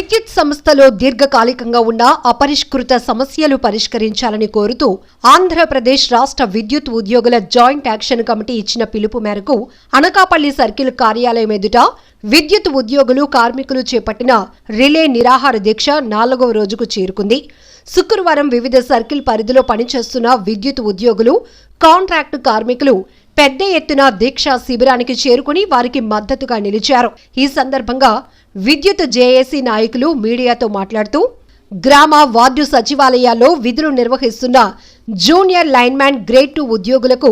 విద్యుత్ సంస్థలో దీర్ఘకాలికంగా ఉన్న అపరిష్కృత సమస్యలు పరిష్కరించాలని కోరుతూ ఆంధ్రప్రదేశ్ రాష్ట్ర విద్యుత్ ఉద్యోగుల జాయింట్ యాక్షన్ కమిటీ ఇచ్చిన పిలుపు మేరకు అనకాపల్లి సర్కిల్ కార్యాలయం ఎదుట విద్యుత్ ఉద్యోగులు కార్మికులు చేపట్టిన రిలే నిరాహార దీక్ష నాలుగవ రోజుకు చేరుకుంది. శుక్రవారం వివిధ సర్కిల్ పరిధిలో పనిచేస్తున్న విద్యుత్ ఉద్యోగులు కాంట్రాక్టు కార్మికులు పెద్ద ఎత్తున దీక్షా శిబిరానికి చేరుకుని వారికి మద్దతుగా నిలిచారు. ఈ సందర్భంగా విద్యుత్ జేఏసీ నాయకులు మీడియాతో మాట్లాడుతూ గ్రామ వార్డు సచివాలయాల్లో విధులు నిర్వహిస్తున్న జూనియర్ లైన్మ్యాన్ గ్రేడ్ టూ ఉద్యోగులకు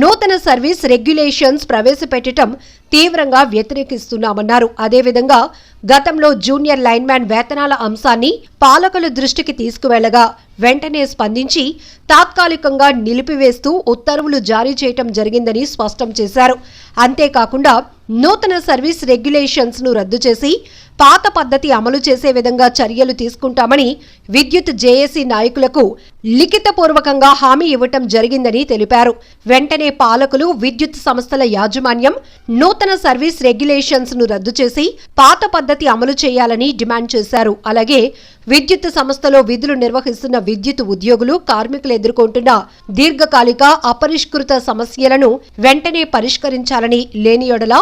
నూతన సర్వీస్ రెగ్యులేషన్స్ ప్రవేశపెట్టడం తీవ్రంగా వ్యతిరేకిస్తున్నామన్నారు. అదేవిధంగా గతంలో జూనియర్ లైన్మ్యాన్ వేతనాల అంశాన్ని పాలకుల దృష్టికి తీసుకువెళ్ళగా వెంటనే స్పందించి తాత్కాలికంగా నిలిపివేస్తూ ఉత్తర్వులు జారీ చేయటం జరిగిందని స్పష్టం చేశారు. అంతేకాకుండా నూతన సర్వీస్ రెగ్యులేషన్స్ను రద్దు చేసి పాత పద్ధతి అమలు చేసే విధంగా చర్యలు తీసుకుంటామని విద్యుత్ జేఏసీ నాయకులకు లిఖితపూర్వకంగా హామీ ఇవ్వటం జరిగిందని తెలిపారు. వెంటనే పాలకులు విద్యుత్ సంస్థల యాజమాన్యం నూతన సర్వీస్ రెగ్యులేషన్స్ను రద్దు చేసి పాత పద్ధతి అమలు చేయాలని డిమాండ్ చేశారు. అలాగే విద్యుత్ సంస్థలో విధులు నిర్వహిస్తున్న విద్యుత్ ఉద్యోగులు కార్మికులు ఎదుర్కొంటున్న దీర్ఘకాలిక అపరిష్కృత సమస్యలను వెంటనే పరిష్కరించాలని లేనియొడల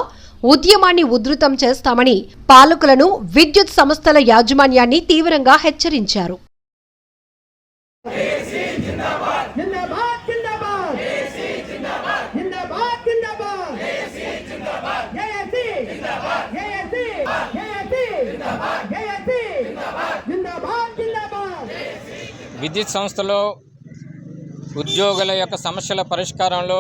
ఉద్యమాన్ని ఉధృతం చేస్తామని పాలకులను విద్యుత్ సంస్థల యాజమాన్యాన్ని తీవ్రంగా హెచ్చరించారు. విద్యుత్ సంస్థలో ఉద్యోగుల యొక్క సమస్యల పరిష్కారంలో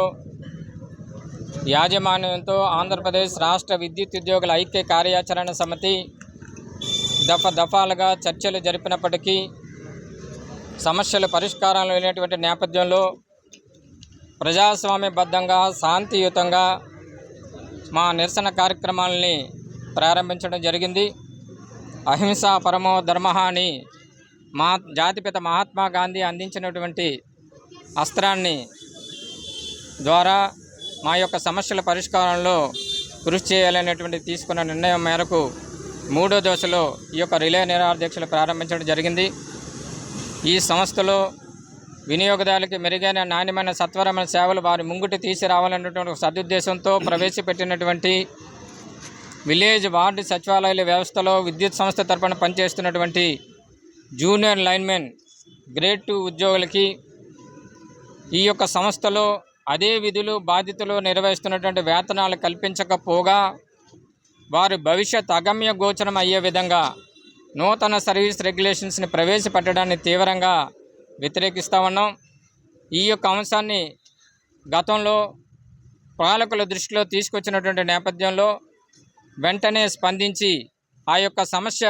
యాజమాన్యంతో ఆంధ్రప్రదేశ్ రాష్ట్ర విద్యుత్ ఉద్యోగుల ఐక్య కార్యాచరణ సమితి దఫ దఫాలుగా చర్చలు జరిపినప్పటికీ సమస్యల పరిష్కారంలో లేనటువంటి నేపథ్యంలో ప్రజాస్వామ్యబద్ధంగా శాంతియుతంగా మా నిరసన కార్యక్రమాలని ప్రారంభించడం జరిగింది. అహింసా పరమో ధర్మ అని మా జాతిపిత మహాత్మా గాంధీ అందించినటువంటి అస్త్రాన్ని ద్వారా మా యొక్క సమస్యల పరిష్కారంలో కృషి చేయాలనేటువంటి తీసుకున్న నిర్ణయం మేరకు మూడో దశలో ఈ యొక్క రిలే నిరాధ్యక్షులు ప్రారంభించడం జరిగింది. ఈ సంస్థలో వినియోగదారులకి మెరుగైన నాణ్యమైన సత్వరమైన సేవలు వారి ముంగిటి తీసుకురావాలనేటువంటి సదుద్దేశంతో ప్రవేశపెట్టినటువంటి విలేజ్ వార్డు సచివాలయాల వ్యవస్థలో విద్యుత్ సంస్థ తరపున పనిచేస్తున్నటువంటి జూనియర్ లైన్మెన్ గ్రేడ్ టూ ఉద్యోగులకి ఈ యొక్క సంస్థలో అదే విధులు బాధ్యతలు నిర్వహిస్తున్నటువంటి వేతనాలు కల్పించకపోగా వారి భవిష్యత్ అగమ్య గోచరం అయ్యే విధంగా నూతన సర్వీస్ రెగ్యులేషన్స్ని ప్రవేశపెట్టడాన్ని తీవ్రంగా వ్యతిరేకిస్తూ ఉన్నాం. ఈ యొక్క అంశాన్ని గతంలో పాలకుల దృష్టిలో తీసుకొచ్చినటువంటి నేపథ్యంలో వెంటనే స్పందించి ఆ యొక్క సమస్య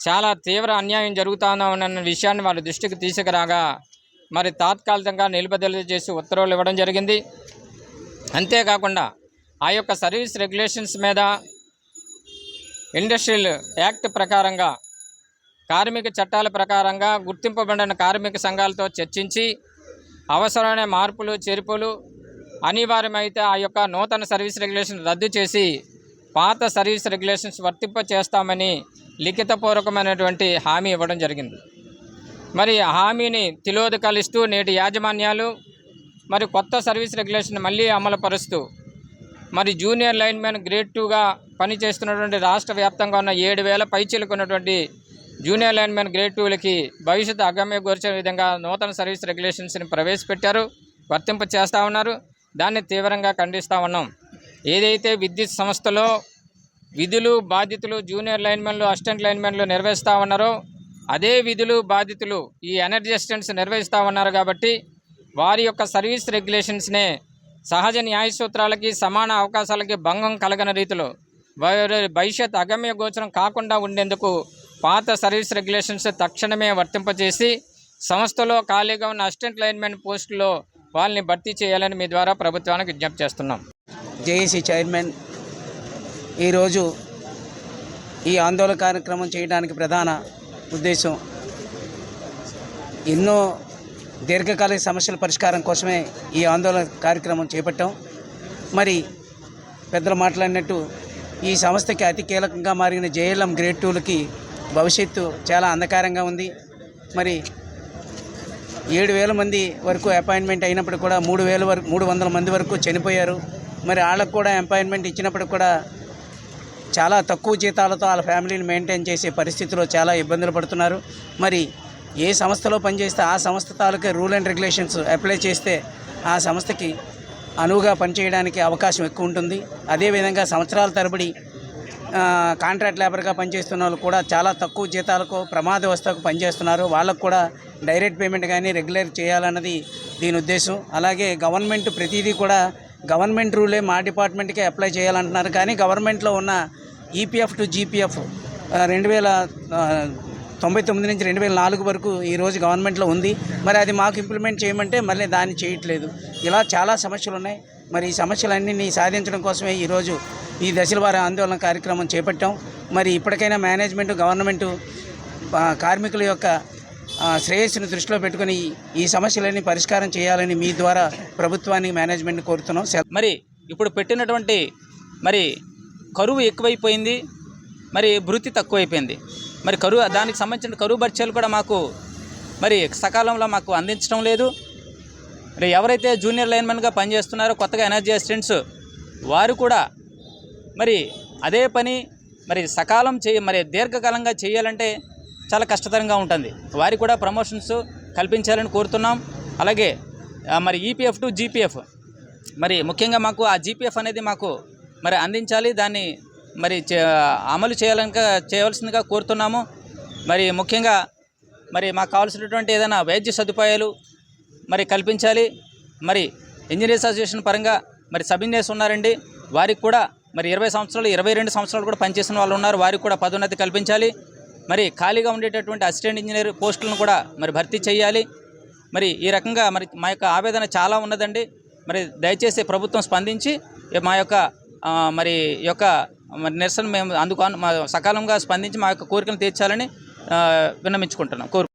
చాలా తీవ్ర అన్యాయం జరుగుతానా విషయాన్ని వారి దృష్టికి తీసుకురాగా మరి తాత్కాలికంగా నిలుపుదల చేసి ఉత్తర్వులు ఇవ్వడం జరిగింది. అంతేకాకుండా ఆ యొక్క సర్వీస్ రెగ్యులేషన్స్ మీద ఇండస్ట్రియల్ యాక్ట్ ప్రకారంగా కార్మిక చట్టాల ప్రకారంగా గుర్తింపబడిన కార్మిక సంఘాలతో చర్చించి అవసరమైన మార్పులు చేర్పులు అనివార్యమైతే ఆ యొక్క నూతన సర్వీస్ రెగ్యులేషన్ రద్దు చేసి పాత సర్వీస్ రెగ్యులేషన్స్ వర్తింప చేస్తామని లిఖితపూర్వకమైనటువంటి హామీ ఇవ్వడం జరిగింది. మరి ఆ హామీని తిలోదకాలిస్తూ నేటి యాజమాన్యాలు మరి కొత్త సర్వీస్ రెగ్యులేషన్ మళ్ళీ అమలుపరుస్తూ మరి జూనియర్ లైన్ మ్యాన్ గ్రేడ్ టూగా పనిచేస్తున్నటువంటి రాష్ట్ర వ్యాప్తంగా ఉన్న ఏడు వేల పైచీలకున్నటువంటి జూనియర్ లైన్ మ్యాన్ గ్రేడ్ టూలకి భవిష్యత్తు అగమ్య గోర్చే విధంగా నూతన సర్వీస్ రెగ్యులేషన్స్ని ప్రవేశపెట్టారు వర్తింప చేస్తూ ఉన్నారు. దాన్ని తీవ్రంగా ఖండిస్తూ ఉన్నాం. ఏదైతే విద్యుత్ సంస్థలో విధులు బాధ్యతలు జూనియర్ లైన్మెన్లు అసిస్టెంట్ లైన్మెన్లు నిర్వహిస్తూ ఉన్నారో అదే విధులు బాధ్యతలు ఈ ఎనర్జీ అసిస్టెంట్స్ నిర్వహిస్తూ ఉన్నారు కాబట్టి వారి యొక్క సర్వీస్ రెగ్యులేషన్స్నే సహజ న్యాయ సూత్రాలకి సమాన అవకాశాలకి భంగం కలగని రీతిలో వారి భవిష్యత్ అగమ్య గోచరం కాకుండా ఉండేందుకు పాత సర్వీస్ రెగ్యులేషన్స్ తక్షణమే వర్తింపజేసి సంస్థలో ఖాళీగా ఉన్న అసిస్టెంట్ లైన్మెన్ పోస్టులో వాళ్ళని భర్తీ చేయాలని మీ ద్వారా ప్రభుత్వానికి విజ్ఞప్తి చేస్తున్నాం. జేఏసీ చైర్మన్ ఈరోజు ఈ ఆందోళన కార్యక్రమం చేయడానికి ప్రధాన ఉద్దేశం ఎన్నో దీర్ఘకాలిక సమస్యల పరిష్కారం కోసమే ఈ ఆందోళన కార్యక్రమం చేపట్టాం. మరి పెద్దలు మాట్లాడినట్టు ఈ సంస్థకి అతి కీలకంగా మారిన జేఎల్ఎం గ్రేడ్ టూలకి భవిష్యత్తు చాలా అంధకారంగా ఉంది. మరి ఏడు వేల మంది వరకు అపాయింట్మెంట్ అయినప్పుడు కూడా మూడు వేల వరకు మూడు వందల మంది వరకు చనిపోయారు. మరి వాళ్ళకు కూడా అపాయింట్మెంట్ ఇచ్చినప్పుడు కూడా చాలా తక్కువ జీతాలతో వాళ్ళ ఫ్యామిలీని మెయింటైన్ చేసే పరిస్థితిలో చాలా ఇబ్బందులు పడుతున్నారు. మరి ఏ సంస్థలో పనిచేస్తే ఆ సంస్థ తాలూకా రూల్ అండ్ రెగ్యులేషన్స్ అప్లై చేస్తే ఆ సంస్థకి అనువుగా పనిచేయడానికి అవకాశం ఎక్కువ ఉంటుంది. అదేవిధంగా సంవత్సరాల తరబడి కాంట్రాక్ట్ లేబర్గా పనిచేస్తున్న వాళ్ళు కూడా చాలా తక్కువ జీతాలకు ప్రమాదవస్థకు పనిచేస్తున్నారు. వాళ్ళకు కూడా డైరెక్ట్ పేమెంట్ కానీ రెగ్యులర్ చేయాలన్నది దీని ఉద్దేశం. అలాగే గవర్నమెంట్ ప్రతిదీ కూడా గవర్నమెంట్ రూలే మా డిపార్ట్మెంట్కే అప్లై చేయాలంటున్నారు. కానీ గవర్నమెంట్లో ఉన్న ఈపీఎఫ్ టు జీపీఎఫ్ రెండు వేల తొంభై తొమ్మిది నుంచి రెండు వేల నాలుగు వరకు ఈరోజు గవర్నమెంట్లో ఉంది. మరి అది మాకు ఇంప్లిమెంట్ చేయమంటే మళ్ళీ దాన్ని చేయట్లేదు. ఇలా చాలా సమస్యలు ఉన్నాయి మరి ఈ సమస్యలన్నీ సాధించడం కోసమే ఈరోజు ఈ దశల వారి ఆందోళన కార్యక్రమం చేపట్టాం. మరి ఇప్పటికైనా మేనేజ్మెంట్ గవర్నమెంటు కార్మికుల యొక్క శ్రేయస్సును దృష్టిలో పెట్టుకుని ఈ- సమస్యలన్నీ పరిష్కారం చేయాలని మీ ద్వారా ప్రభుత్వానికి మేనేజ్మెంట్ కోరుతున్నాం. మరి ఇప్పుడు పెట్టినటువంటి మరి కరువు ఎక్కువైపోయింది మరి భృతి తక్కువైపోయింది. మరి కరువు దానికి సంబంధించిన కరువు భత్యాలు కూడా మాకు మరి సకాలంలో మాకు అందించడం లేదు. మరి ఎవరైతే జూనియర్ లైన్మెన్గా పనిచేస్తున్నారో కొత్తగా ఎనర్జీ అసిస్టెంట్స్ వారు కూడా మరి అదే పని మరి సకాలం చేయ మరి దీర్ఘకాలంగా చేయాలంటే చాలా కష్టతరంగా ఉంటుంది. వారికి కూడా ప్రమోషన్స్ కల్పించాలని కోరుతున్నాం. అలాగే మరి ఈపీఎఫ్ టు జీపీఎఫ్ మరి ముఖ్యంగా మాకు ఆ జీపీఎఫ్ అనేది మాకు మరి అందించాలి. దాన్ని మరి చే- అమలు చేయాలని చేయవలసిందిగా కోరుతున్నాము. మరి ముఖ్యంగా మరి మాకు కావాల్సినటువంటి ఏదైనా వైద్య సదుపాయాలు మరి కల్పించాలి. మరి ఇంజనీర్స్ అసోసియేషన్ పరంగా మరి సబ్ ఇంజనీర్స్ ఉన్నారండి. వారికి కూడా మరి ఇరవై సంవత్సరాలు ఇరవై రెండు సంవత్సరాలు కూడా పనిచేసిన వాళ్ళు ఉన్నారు. వారికి కూడా పదోన్నతి కల్పించాలి. మరి ఖాళీగా ఉండేటటువంటి అసిస్టెంట్ ఇంజనీర్ పోస్టులను కూడా మరి భర్తీ చేయాలి. మరి ఈ రకంగా మరి మా యొక్క ఆవేదన చాలా ఉన్నదండి. మరి దయచేసి ప్రభుత్వం స్పందించి మా యొక్క మరి ఈ యొక్క మరి నిరసన మేము అందుకు మా సకాలంగా స్పందించి మా యొక్క కోరికను తీర్చాలని విన్నమించుకుంటున్నాం. కోరు